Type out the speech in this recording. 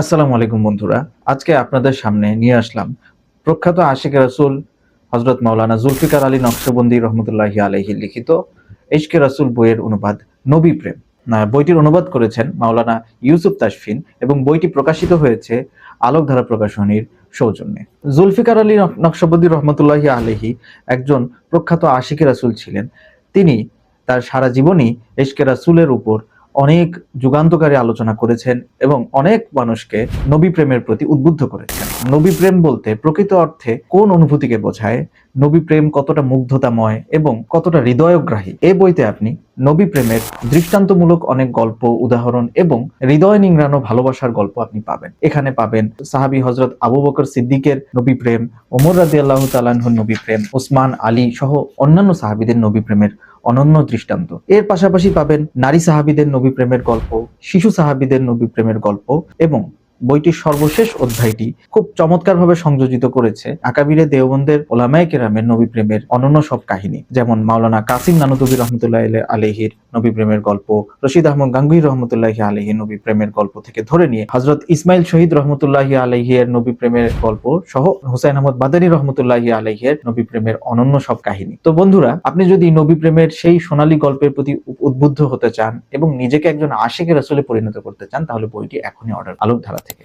আসসালামু আলাইকুম বন্ধুরা, আজকে আপনাদের সামনে নিয়ে আসলাম প্রখ্যাত আশিক রাসুল হজরত মাওলানা জুলফিকার আলী নকশবন্দি রহমতুল্লাহি আলহি লিখিত ইশকে রাসুল বইয়ের অনুবাদ নবী প্রেম। বইটির অনুবাদ করেছেন মাওলানা ইউসুফ তাসফিন এবং বইটি প্রকাশিত হয়েছে আলোকধারা প্রকাশনীর সৌজন্যে। জুলফিকার আলী নক- নকশবন্দি রহমতুল্লাহি আলহি একজন প্রখ্যাত আশিক রাসুল ছিলেন। তিনি তার সারা জীবনই ইশকে রাসুলের উপর অনেক যুগান্তকারী আলোচনা করেছেন এবং অনেক মানুষকে নবী প্রেমের প্রতি উদ্বুদ্ধ করেছেন। নবী প্রেম বলতে প্রকৃত অর্থে কোন অনুভূতিকে বোঝায়? নবী প্রেম কতটা মুগ্ধতাময় এবং কতটা হৃদয়গ্রাহী? এই বইতে আপনি নবী প্রেমের দৃষ্টান্তমূলক অনেক গল্প, উদাহরণ এবং হৃদয় নিংড়ানো ভালোবাসার গল্প আপনি পাবেন। এখানে পাবেন সাহাবী হজরত আবু বকর সিদ্দিকের নবী প্রেম, ওমর রাদি আল্লাহ তালাহুর নবী প্রেম, ওসমান আলী সহ অন্যান্য সাহাবীদের নবী প্রেমের অনন্য দৃষ্টান্ত। এর পাশাপাশি পাবেন নারী সাহাবিদের নবী প্রেমের গল্প, শিশু সাহাবিদের নবী প্রেমের গল্প এবং বইটির সর্বশেষ অধ্যায়টি খুব চমৎকারভাবে সংযোজিত করেছে আকাবিরে দেওবন্দের ওলামায় কেরামের নবী প্রেমের অনন্য সব কাহিনী, যেমন মাওলানা কাসিম নানুতবি রহমতুল্লাহ আলহির নবী প্রেমের গল্প। রশিদ আহমদ গাঙ্গুহি রহমতুল্লাহ আলহী নবী প্রেমের গল্প থেকে ধরে নিয়ে হজরত ইসমাইল শহীদ রহমতুল্লাহ আলহিয়ের নবী প্রেমের গল্প সহ হুসাইন আহমদ বাদানী রহমতুল্লাহ আলহিয়ের নবী প্রেমের অনন্য সব কাহিনী। তো বন্ধুরা, আপনি যদি নবী প্রেমের সেই সোনালী গল্পের প্রতি উদ্বুদ্ধ হতে চান এবং নিজেকে একজন আশিকের আসলে পরিণত করতে চান, তাহলে বইটি এখনই অর্ডার আলোকধারা থেকে।